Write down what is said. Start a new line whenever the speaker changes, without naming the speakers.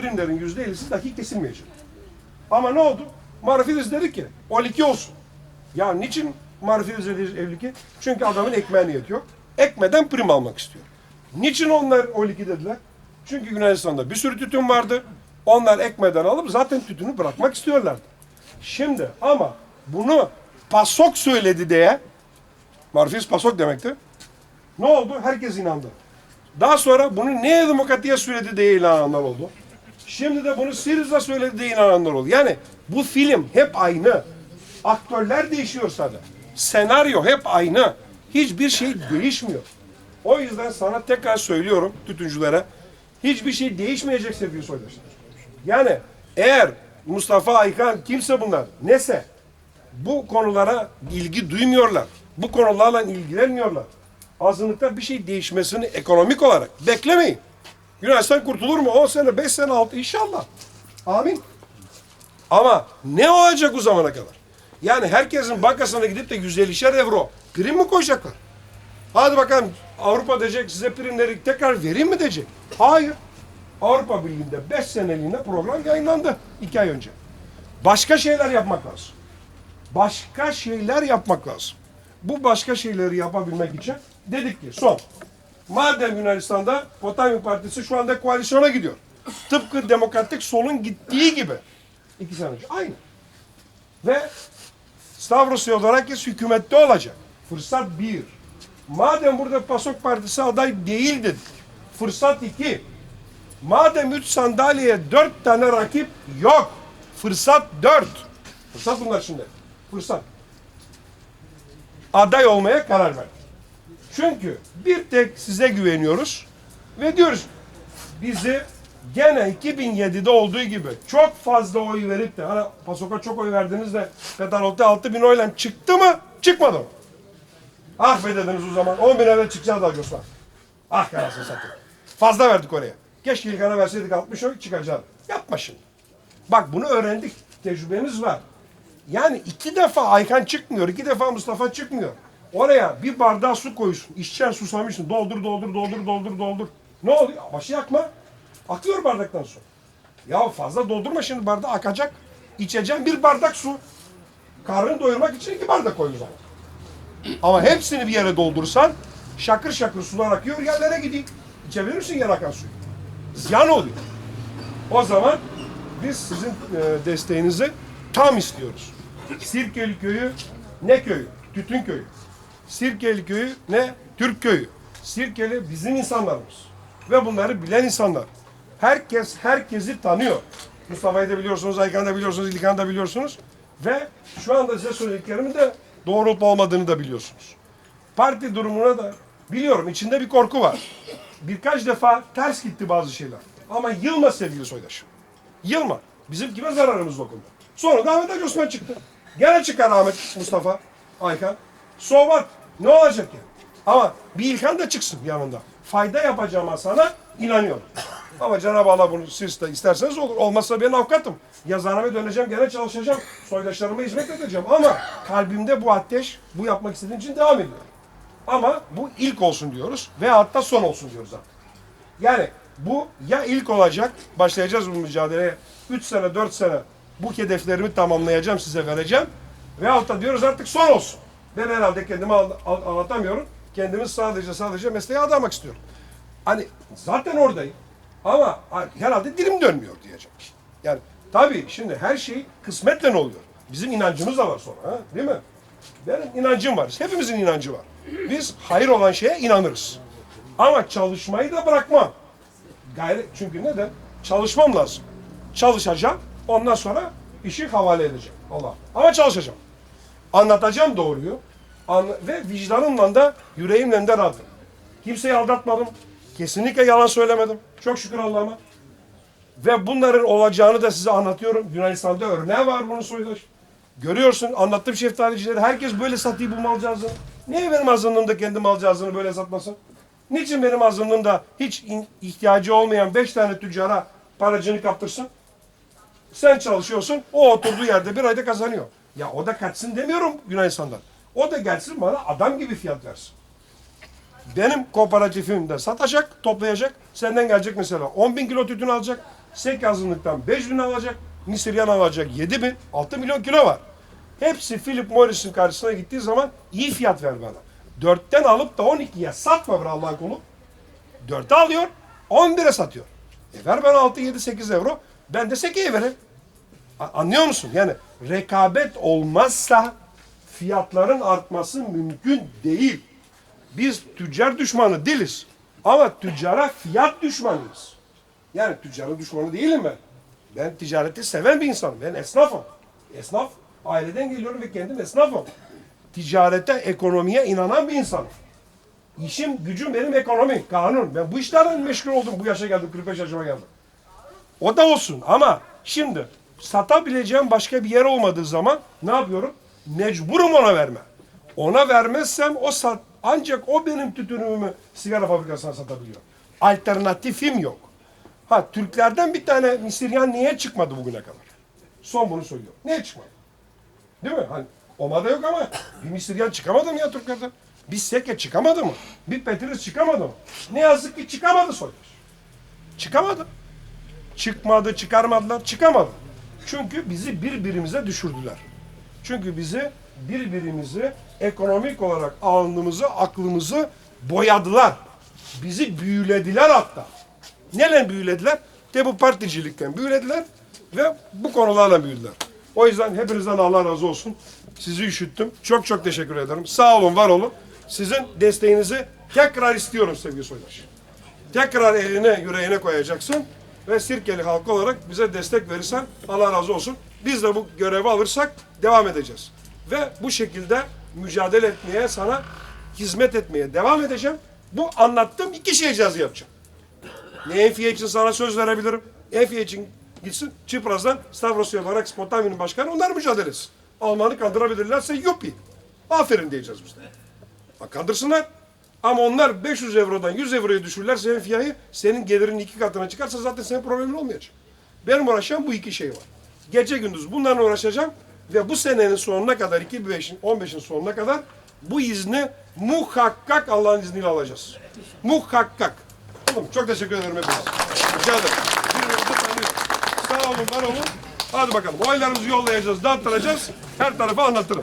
primlerin yüzde ellisi dahi kesilmeyecek. Ama ne oldu? Marifiliz dedi ki 12 olsun. Ya niçin Marifiliz dedi 52? Çünkü adamın ekmeğe niyeti. Ekmeden prim almak istiyor. Niçin onlar 12 dediler? Çünkü Yunanistan'da bir sürü tütün vardı. Onlar ekmeden alıp zaten tütünü bırakmak istiyorlardı. Şimdi ama bunu PASOK söyledi diye Marifiliz PASOK demekti. Ne oldu? Herkes inandı. Daha sonra bunu ne demokratiye söyledi diye inananlar oldu. Şimdi de bunu Syriza söyledi inananlar oldu. Yani bu film hep aynı. Aktörler değişiyor sadece. Senaryo hep aynı. Hiçbir şey değişmiyor. O yüzden sana tekrar söylüyorum tütüncülere. Hiçbir şey değişmeyecek sevgili soydaşlar. Yani eğer Mustafa Aykan kimse bunlar nese bu konulara ilgi duymuyorlar. Bu konularla ilgilenmiyorlar. Azınlıkta bir şey değişmesini ekonomik olarak beklemeyin. Yunanistan kurtulur mu? 10 sene, 5 sene, 6 inşallah. Amin. Ama ne olacak o zamana kadar? Yani herkesin bankasına gidip de 150'şer euro prim mi koyacaklar? Hadi bakalım Avrupa diyecek size primleri tekrar vereyim mi diyecek? Hayır. Avrupa Birliği'nde 5 seneliğine program yayınlandı 2 ay önce. Başka şeyler yapmak lazım. Başka şeyler yapmak lazım. Bu başka şeyleri yapabilmek için dedik ki son. Madem Yunanistan'da Potamkin Partisi şu anda koalisyona gidiyor. Tıpkı demokratik solun gittiği gibi. iki sene önce. Aynı. Ve Stavros Theodorakis hükümette olacak. Fırsat bir. Madem burada PASOK Partisi aday değil dedik. Fırsat iki. Madem üç sandalyeye dört tane rakip yok. Fırsat dört. Fırsat bunlar şimdi. Fırsat. Aday olmaya karar verdik. Çünkü bir tek size güveniyoruz ve diyoruz bizi gene 2007'de olduğu gibi çok fazla oy verip de hani Pasok'a çok oy verdiniz de Petarol'da 6 bin oyla çıktı mı çıkmadı mı? Ah be dediniz o zaman 10 bin eve çıkacağız da Osman. Ah karasını satayım. Fazla verdik oraya. Keşke İlkan'a verseydik 60 oy çıkacak. Yapma şimdi. Bak bunu öğrendik. Tecrübemiz var. Yani iki defa Aykan çıkmıyor, iki defa Mustafa çıkmıyor. Oraya bir bardağı su koyuyorsun. İçeceksin susamışsın. Doldur, doldur, doldur, doldur, doldur. Ne oluyor? Başı yakma. Akıyor bardaktan su. Ya fazla doldurma şimdi bardağı akacak. İçeceğim bir bardak su. Karnını doyurmak için iki bardak koy o zaman. Ama hepsini bir yere doldursan şakır şakır sular akıyor yerlere gidiyor. İçebilir misin yer akan suyu? Ziyan oluyor. O zaman biz sizin e, desteğinizi tam istiyoruz. Sirkeli köyü ne köyü? Tütün köyü. Sirkeli köyü ne? Türk köyü. Sirkeli bizim insanlarımız. Ve bunları bilen insanlar. Herkes herkesi tanıyor. Mustafa'yı da biliyorsunuz, Aykan'ı da biliyorsunuz, İlkan'ı da biliyorsunuz. Ve şu anda size söylediklerimin de doğru olup olmadığını da biliyorsunuz. Parti durumuna da biliyorum içinde bir korku var. Birkaç defa ters gitti bazı şeyler. Ama yılma sevgili soydaşım. Yılma. Bizim kime zararımız dokundu. Sonra da Ahmet Ali Osman çıktı. Gene çıkar Ahmet Mustafa Aykan. So what? Ne olacak ya? Ama bir İlkan da çıksın yanında. Fayda yapacağıma sana inanıyorum. Ama Cenab-ı Allah bunu siz de isterseniz olur. Olmazsa ben avukatım. Yazanıma döneceğim, gene çalışacağım. Soydaşlarıma hizmet edeceğim. Ama kalbimde bu ateş, bu yapmak istediğim için devam ediyor. Ama bu ilk olsun diyoruz ve hatta son olsun diyoruz artık. Yani bu ya ilk olacak, başlayacağız bu mücadeleye. 3 sene, 4 sene bu hedeflerimi tamamlayacağım, size vereceğim. Veyahut da diyoruz artık son olsun. Ben herhalde kendimi anlatamıyorum. Kendimi sadece sadece mesleğe adamak istiyorum. Hani zaten oradayım. Ama herhalde dilim dönmüyor diyeceğim. Yani tabii şimdi her şey kısmetle oluyor. Bizim inancımız da var sonra. Ha? Değil mi? Benim inancım var. Hepimizin inancı var. Biz hayır olan şeye inanırız. Ama çalışmayı da bırakmam. Gayret, çünkü neden? Çalışmam lazım. Çalışacağım. Ondan sonra işi havale edeceğim. Allah. Ama çalışacağım. Anlatacağım doğruyu. Ve vicdanımla da yüreğimle de rahatım. Kimseyi aldatmadım. Kesinlikle yalan söylemedim. Çok şükür Allah'ıma. Ve bunların olacağını da size anlatıyorum. Yunanistan'da örneği var bunun soydaş. Görüyorsun anlattığım şeftalicileri. Herkes böyle satıyor bu malcağızı. Niye benim azınlığımda kendi malcağızını böyle satmasın? Niçin benim azınlığımda hiç ihtiyacı olmayan beş tane tüccara paracını kaptırsın? Sen çalışıyorsun, o oturduğu yerde bir ayda kazanıyor. Ya o da kaçsın demiyorum Yunanistan'dan. O da gelsin bana adam gibi fiyat versin. Benim kooperatifimde satacak, toplayacak. Senden gelecek mesela 10 bin kilo tütün alacak. Sek azınlıktan 5 bin alacak. Nisiryan alacak 7 bin. 6 milyon kilo var. Hepsi Philip Morris'in karşısına gittiği zaman iyi fiyat ver bana. 4'ten alıp da 12'ye satma bre Allah'ın kulu. 4'e alıyor, 11'e satıyor. E ver bana 6, 7, 8 euro. Ben de 8'e vereyim. Anlıyor musun? Yani rekabet olmazsa fiyatların artması mümkün değil. Biz tüccar düşmanı değiliz. Ama tüccara fiyat düşmanıyız. Yani tüccarın düşmanı değilim ben. Ben ticareti seven bir insanım. Ben esnafım. Esnaf, aileden geliyorum ve kendim esnafım. Ticarete, ekonomiye inanan bir insanım. İşim, gücüm benim ekonomi, kanun. Ben bu işlerle meşgul oldum. Bu yaşa geldim, 45 yaşıma geldim. O da olsun ama şimdi satabileceğim başka bir yer olmadığı zaman ne yapıyorum? Mecburum ona verme. Ona vermezsem o sat ancak o benim tütünümü sigara fabrikasına satabiliyor. Alternatifim yok. Ha Türklerden bir tane Misiryan niye çıkmadı bugüne kadar? Son bunu söylüyorum. Niye çıkmadı? Değil mi? Hani Oma'da yok ama bir Misiryan çıkamadı mı ya Türklerden? Bir Seke çıkamadı mı? Bir Petrus çıkamadı mı? Ne yazık ki çıkamadı Soydaş. Çıkamadı. Çıkmadı, çıkarmadılar, çıkamadı. Çünkü bizi birbirimize düşürdüler. Çünkü bizi birbirimizi ekonomik olarak alnımızı, aklımızı boyadılar. Bizi büyülediler hatta. Neyle büyülediler? De bu particilikten büyülediler ve bu konularla büyüdüler. O yüzden hepinizden Allah razı olsun. Sizi üşüttüm. Çok çok teşekkür ederim. Sağ olun, var olun. Sizin desteğinizi tekrar istiyorum sevgili Soydaş. Tekrar eline yüreğine koyacaksın ve Sirkeli halkı olarak bize destek verirsen Allah razı olsun. Biz de bu görevi alırsak devam edeceğiz. Ve bu şekilde mücadele etmeye, sana hizmet etmeye devam edeceğim. Bu anlattığım iki şey cihazı yapacağım. Ne Enfiye için sana söz verebilirim. Enfiye için gitsin Çipraz'dan Stavros yaparak Spontani'nin başkanı onlar mücadele etsin. Almanı kandırabilirlerse yuppi. Aferin diyeceğiz biz de. Bak kandırsınlar. Ama onlar 500 eurodan 100 euroya düşürürlerse Enfiye'yi senin gelirin iki katına çıkarsa zaten senin problemin olmayacak. Benim uğraşacağım bu iki şey var. Gece gündüz bunlarla uğraşacağım ve bu senenin sonuna kadar 2015'in 15'in sonuna kadar bu izni muhakkak Allah'ın izniyle alacağız. Muhakkak. Oğlum çok teşekkür ederim hepiniz. Rica ederim. Sağ olun, var olun. Hadi bakalım. Oylarımızı yollayacağız, dağıtıracağız. Her tarafa anlatırım.